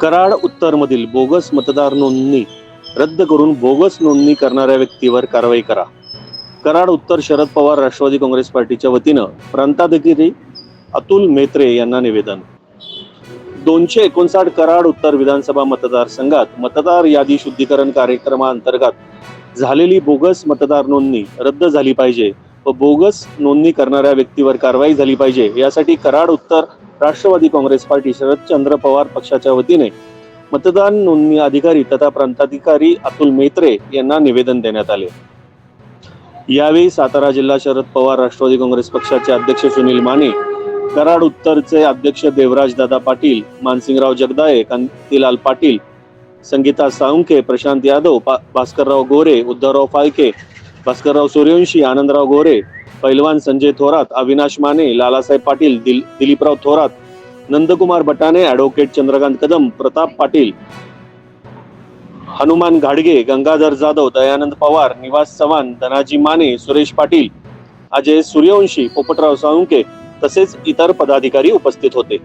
Karad उत्तरमधील bogus मतदार नोंदणी रद्द करून बोगस नोंदणी करणाऱ्या व्यक्तीवर कारवाई करा. कराड उत्तर शरद पवार राष्ट्रवादी काँग्रेस पार्टीच्या वतीनं प्रांताधिकारी अतुल मेत्रे यांना निवेदन. दोनशे एकोणसाठ कराड उत्तर विधानसभा मतदारसंघात मतदार यादी शुद्धीकरण कार्यक्रमाअंतर्गत झालेली बोगस मतदार नोंदणी रद्द झाली पाहिजे व बोगस नोंदणी करणाऱ्या व्यक्तीवर कारवाई झाली पाहिजे यासाठी कराड उत्तर राष्ट्रवादी काँग्रेस पार्टी शरदचंद्र पवार पक्षाच्या वतीने मतदान नोंदणी अधिकारी तथा प्रांताधिकारी अतुल मेत्रे यांना निवेदन देण्यात आले. यावेळी सातारा जिल्हा शरद पवार राष्ट्रवादी काँग्रेस पक्षाचे अध्यक्ष सुनील माने कराड उत्तरचे अध्यक्ष देवराज दादा पाटील मानसिंगराव जगदाळे कांतीलाल पाटील संगीता साळुंखे प्रशांत यादव भास्करराव गोरे उद्धवराव फाळके भास्करराव सूर्यवंशी आनंदराव गोरे पैलवान संजय थोरात अविनाश माने लालासाहेब पाटील दिल दिलीपराव थोरात नंदकुमार बटाने ॲडव्होकेट चंद्रकांत कदम प्रताप पाटील हनुमान घाडगे गंगाधर जाधव दयानंद पवार निवास चव्हाण धनाजी माने सुरेश पाटील अजय सूर्यवंशी पोपटराव साळुंके तसेच इतर पदाधिकारी उपस्थित होते.